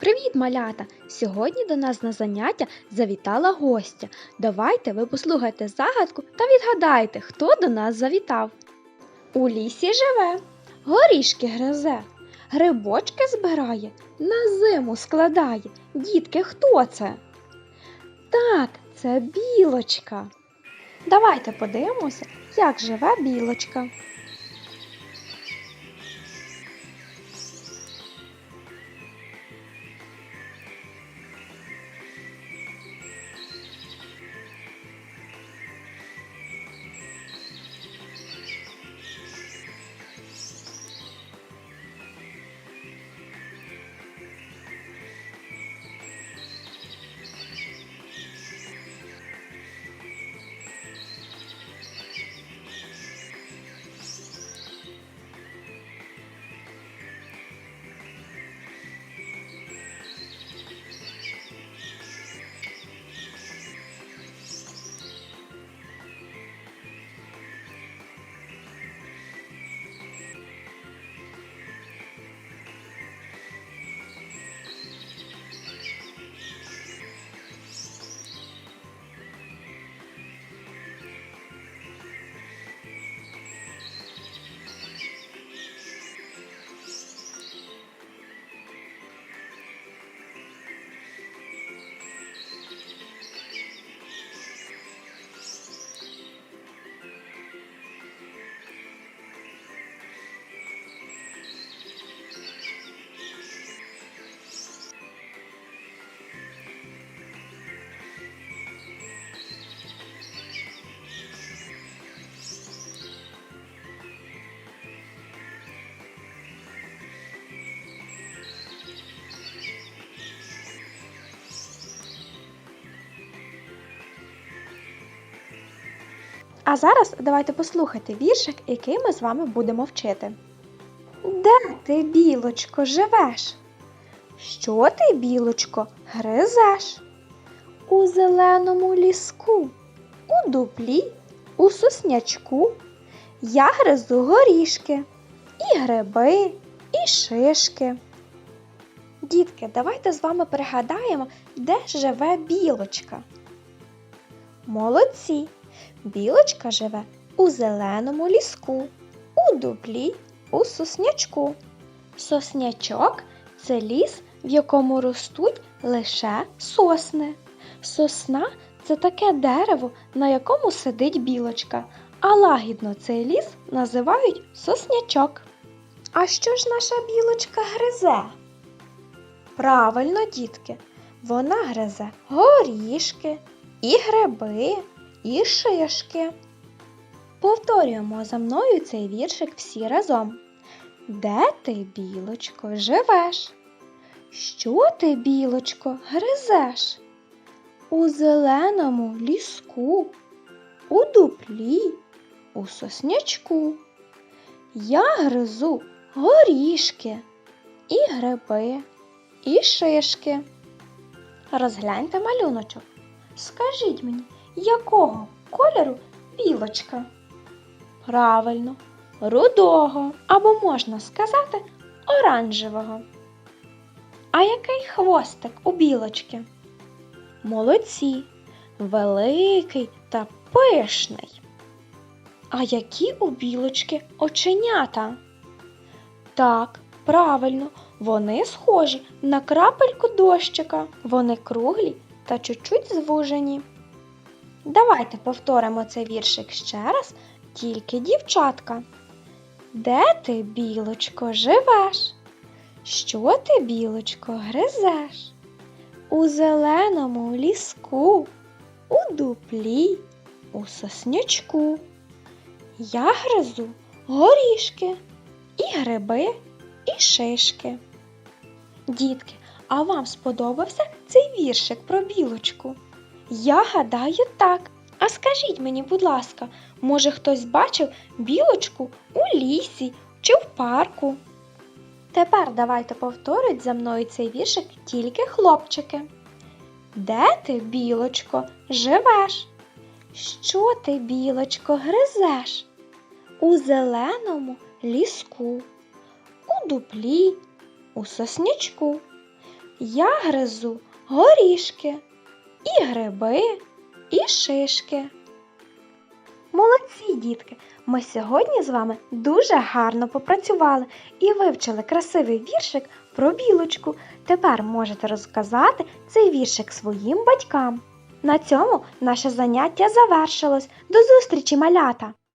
Привіт, малята! Сьогодні до нас на заняття завітала гостя. Давайте ви послухайте загадку та відгадайте, хто до нас завітав. У лісі живе, горішки гризе, грибочки збирає, на зиму складає. Дітки, хто це? Так, це білочка. Давайте подивимося, як живе білочка. А зараз давайте послухайте віршик, який ми з вами будемо вчити. Де ти, білочко, живеш? Що ти, білочко, гризеш? У зеленому ліску, у дуплі, у соснячку. Я гризу горішки, і гриби, і шишки. Дітки, давайте з вами пригадаємо, де живе білочка. Молодці! Білочка живе у зеленому ліску, у дуплі, у соснячку. Соснячок це ліс, в якому ростуть лише сосни. Сосна це таке дерево, на якому сидить білочка, а лагідно цей ліс називають соснячок. А що ж наша білочка гризе? Правильно, дітки, вона гризе горішки і гриби і шишки. Повторюємо за мною цей віршик всі разом. Де ти, білочко, живеш? Що ти, білочко, гризеш? У зеленому ліску, у дуплі, у соснячку. Я гризу горішки, і гриби, і шишки. Розгляньте малюночок. Скажіть мені, якого кольору білочка? Правильно, рудого або можна сказати оранжевого. А який хвостик у білочки? Молодці, великий та пишний. А які у білочки оченята? Так, правильно, вони схожі на крапельку дощика. Вони круглі та чуть-чуть звужені. Давайте повторимо цей віршик ще раз, тільки дівчатка. Де ти, білочко, живеш? Що ти, білочко, гризеш? У зеленому ліску, у дуплі, у соснячку. Я гризу горішки, і гриби, і шишки. Дітки, а вам сподобався цей віршик про білочку? Я гадаю так. А скажіть мені, будь ласка, може хтось бачив білочку у лісі чи в парку? Тепер давайте повторюють за мною цей віршик тільки хлопчики. Де ти, білочко, живеш? Що ти, білочко, гризеш? У зеленому ліску, у дуплі, у соснячку. Я гризу горішки, і гриби, і шишки. Молодці, дітки! Ми сьогодні з вами дуже гарно попрацювали і вивчили красивий віршик про білочку. Тепер можете розказати цей віршик своїм батькам. На цьому наше заняття завершилось. До зустрічі, малята!